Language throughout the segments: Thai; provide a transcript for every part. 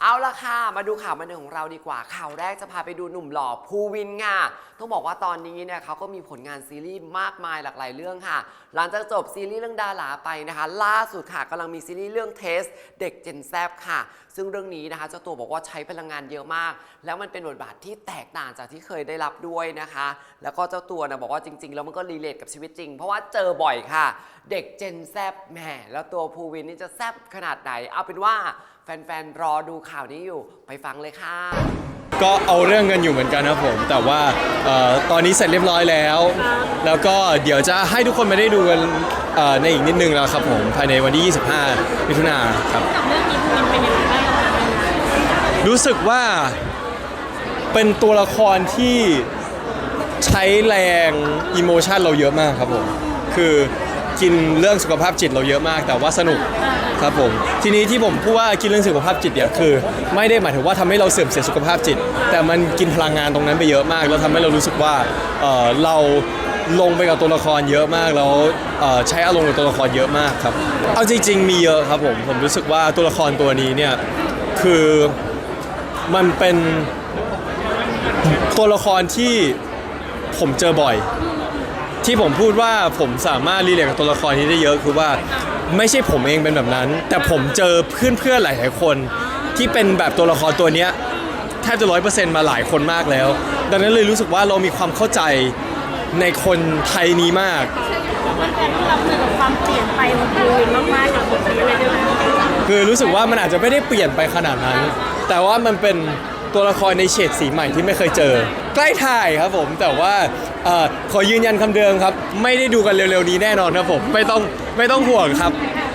เอาละค่ะ มาดูข่าวบันเทิงของเราดีกว่า ข่าวแรกจะพาไปดูหนุ่มหล่อภูวินค่ะ ต้องบอกว่าตอนนี้เนี่ยเขาก็มีผลงานซีรีส์มากมายหลากหลายเรื่องค่ะ หลังจากจบซีรีส์เรื่องดาราไปนะคะ ล่าสุดค่ะกำลังมีซีรีส์เรื่องเทส เด็กเจนแซบค่ะ ซึ่งเรื่องนี้นะคะเจ้าตัวบอกว่าใช้พลังงานเยอะมาก แล้วมันเป็นบทบาทที่แตกต่างจากที่เคยได้รับด้วยนะคะ แล้วก็เจ้าตัวนะบอกว่าจริง ๆ แล้วมันก็รีเลทกับชีวิตจริง เพราะว่าเจอบ่อยค่ะ เด็กเจนแซบแหมแล้วตัวภูวินนี่จะแซบขนาดไหนเอาเป็นว่า แฟนๆ รอดูข่าวนี้อยู่ไปฟังเลยค่ะ ก็เอาเรื่องเงินอยู่เหมือนกันนะครับผม แต่ว่าเอ่อตอนนี้เสร็จเรียบร้อยแล้ว แล้วก็เดี๋ยวจะให้ทุกคนมาได้ดูกันเอ่อในอีกนิดนึงแล้วครับผม ภายในวันที่ 25 มิถุนายนครับกับเรื่องนี้ภูมินเป็นยังไงบ้างคะรู้สึกว่าเป็นตัวละครที่ใช้แรงอิโมชันเราเยอะมากครับผม คือกินเรื่องสุขภาพจิตเราเยอะมาก แต่ว่าสนุก ครับผมทีนี้ที่ผมพูดว่ากินเรื่องสุขภาพจิตเนี่ยคือ ไม่ได้หมายถึงว่าทำให้เราเสื่อมเสียสุขภาพจิต แต่มันกินพลังงานตรงนั้นไปเยอะมาก แล้วทำให้เรารู้สึกว่าเออเราลงไปกับตัวละครเยอะมากแล้วใช้อารมณ์กับตัวละครเยอะมากครับ เอาจริง ๆ มีเยอะครับผมผมรู้สึกว่าตัวละครตัวนี้เนี่ยคือมันเป็นตัวละครที่ผมเจอบ่อย ที่ผมพูดว่าผมสามารถรีเลทกับตัวละครนี้ได้เยอะคือว่า ไม่ใช่ผมเองเป็นแบบนั้น แต่ผมเจอเพื่อนๆหลายๆคน ที่เป็นแบบตัวละครตัวเนี้ยแทบจะร้อยเปอร์เซ็นต์มาหลายคนมากแล้ว ดังนั้นเลยรู้สึกว่าเรามีความเข้าใจในคนไทยนี้มาก มันเป็นที่รับมือกับความเปลี่ยนไปของภูมินมากๆกับบทนี้เลยด้วยนะคือรู้สึกว่ามันอาจจะไม่ได้เปลี่ยนไปขนาดนั้น แต่ว่ามันเป็นตัวละครในเฉดสีใหม่ที่ไม่เคยเจอ ใกล้ถ่ายครับผมแต่ว่าเอ่อขอยืนยันคำเดิมครับ ไม่ได้ดูกันเร็วๆนี้แน่นอนครับผมไม่ต้องไม่ต้องห่วงครับ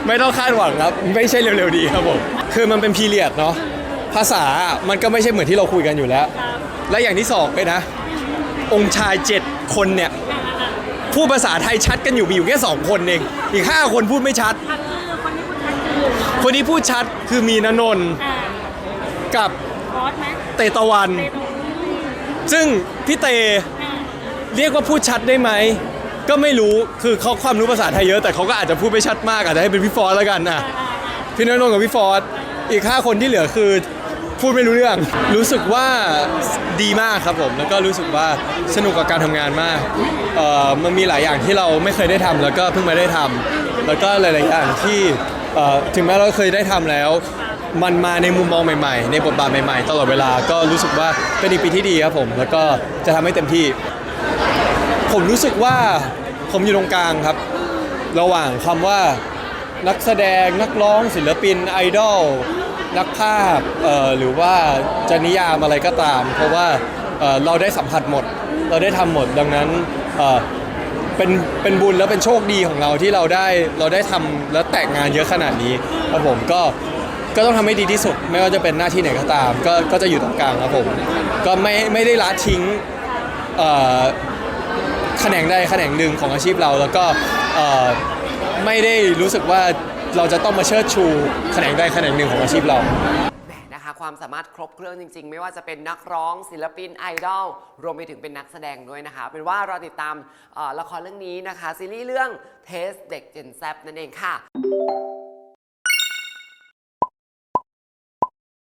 ไม่ต้องคาดหวังครับ ไม่ใช่เร็วๆนี้ครับผมคือมันเป็นพีเรียดเนาะภาษามันก็ไม่ใช่เหมือนที่เราคุยกันอยู่แล้ว และอย่างที่สองเลยนะ องค์ชายเจ็ดคนเนี่ยพูดภาษาไทยชัดกันอยู่มีอยู่แค่สองคนเองอีกห้าคนพูดไม่ชัดอันคือคนที่คุณทักคือคนที่พูดชัดคือมีนนนท์อ่ากับบอสไหมเตตะวัน เตตรงนี้ ซึ่งพี่เตเรียกว่าพูดชัดได้ไหม ก็ไม่รู้คือเขาความรู้ภาษาไทยเยอะ แต่เขาก็อาจจะพูดไม่ชัดมากอาจจะให้เป็นพี่ฟอร์สแล้วกันนะอ่าอ่าพี่นนท์กับพี่ฟอร์สอีก5คนที่เหลือคือพูดไม่รู้เรื่อง รู้สึกว่าดีมากครับผม แล้วก็รู้สึกว่าสนุกกับการทำงานมาก เอ่อ มันมีหลายอย่างที่เราไม่เคยได้ทำแล้วก็เพิ่งมาได้ทำแล้วก็หลาย ๆ อย่างที่ เอ่อ ถึงแม้เราเคยได้ทำแล้ว มันมาในมุมมองใหม่ๆ ในบทบาทใหม่ๆ ตลอดเวลาก็รู้สึกว่าเป็นอีกปีที่ดีครับผม แล้วก็จะทำให้เต็มที่ ผมรู้สึกว่าผมอยู่ตรงกลางครับ ระหว่างคำว่านักแสดงนักร้องศิลปินไอดอลนักภาพเอ่อหรือว่าจะนิยามอะไรก็ตาม เพราะว่าเอ่อเราได้สัมผัสหมด เราได้ทำหมดดังนั้นเอ่อเป็นเป็นบุญและเป็นโชคดีของเราที่เราได้เราได้ทำและแต่งงานเยอะขนาดนี้ครับผมก็ ก็ต้องทำให้ดีที่สุด ไม่ว่าจะเป็นหน้าที่ไหนก็ตาม ก็ก็จะอยู่ตรงกลางครับผม ก็ไม่ไม่ได้ละทิ้งเอ่อแขนงใดแขนงหนึ่งของอาชีพเรา แล้วก็เอ่อไม่ได้รู้สึกว่าเราจะต้องมาเชิดชูแขนงใดแขนงหนึ่งของอาชีพเรา แหมนะคะความสามารถครบเครื่องจริง ๆ ไม่ว่าจะเป็นนักร้องศิลปินไอดอลรวมไปถึงเป็นนักแสดงด้วยนะคะ เป็นว่าเราติดตามเอ่อละครเรื่องนี้นะคะ ซีรีส์เรื่องเทสเด็กเจนแซบนั่นเองค่ะ